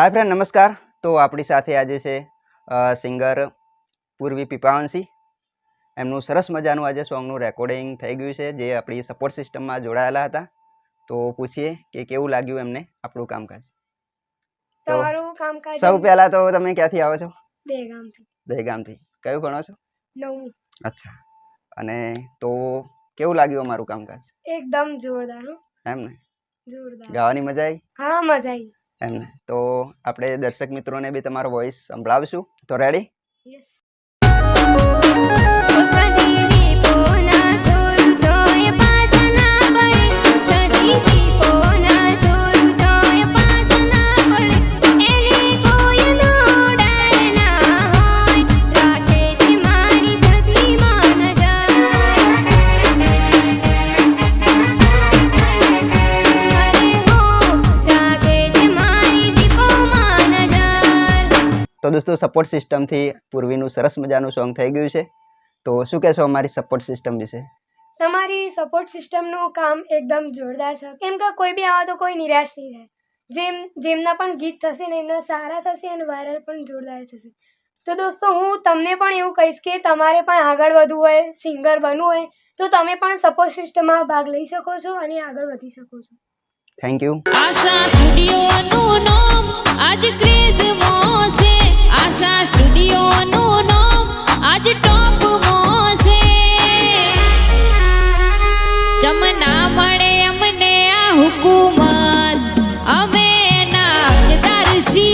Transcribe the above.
હાય friend નમસ્કાર. તો આપણી સાથે આજે છે સિંગર પૂર્વી પીપાવંશી. એમનું સરસ મજાનું આજે સોંગનું રેકોર્ડિંગ થઈ ગયું છે જે આપણી સપોર્ટ સિસ્ટમમાં જોડાયેલા હતા. તો પૂછીએ કે કેવું લાગ્યું એમને આપણું કામકાજ? તમારું કામકાજ સૌ પહેલા તો તમે ક્યાંથી આવો છો? દહેગામથી. દહેગામથી. કયું ભણો છો? અચ્છા. અને તો કેવું લાગ્યું અમારું કામકાજ? એકદમ જોરદાર એમ ને જોરદાર. ગાવાની મજા આવી હા મજા આવી એમને તો આપણે દર્શક મિત્રોને બી તમારો વોઇસ સંભળાવશું. તો રેડી તો દોસ્તો સપોર્ટ સિસ્ટમથી પૂર્વીનું સરસ મજાનું સોંગ થઈ ગયું છે. તો શું કહેશો અમારી સપોર્ટ સિસ્ટમ વિશે? તમારી સપોર્ટ સિસ્ટમનું કામ એકદમ જોરદાર છે. કેમ કે કોઈ બી આવે તો કોઈ નિરાશ નહીં થાય. જેમ જેમના પણ ગીત થશે ને એમના સારા થશે અને વાયરલ પણ જોરદાર થશે. તો દોસ્તો હું તમને પણ એવું કહીશ કે તમારે પણ આગળ વધવું હોય સિંગર બનવું હોય તો તમે પણ સપોર્ટ સિસ્ટમમાં ભાગ લઈ શકો છો અને આગળ વધી શકો છો. થેન્ક યુ મળે અમને આ હુકુમત અમે નાગદારસી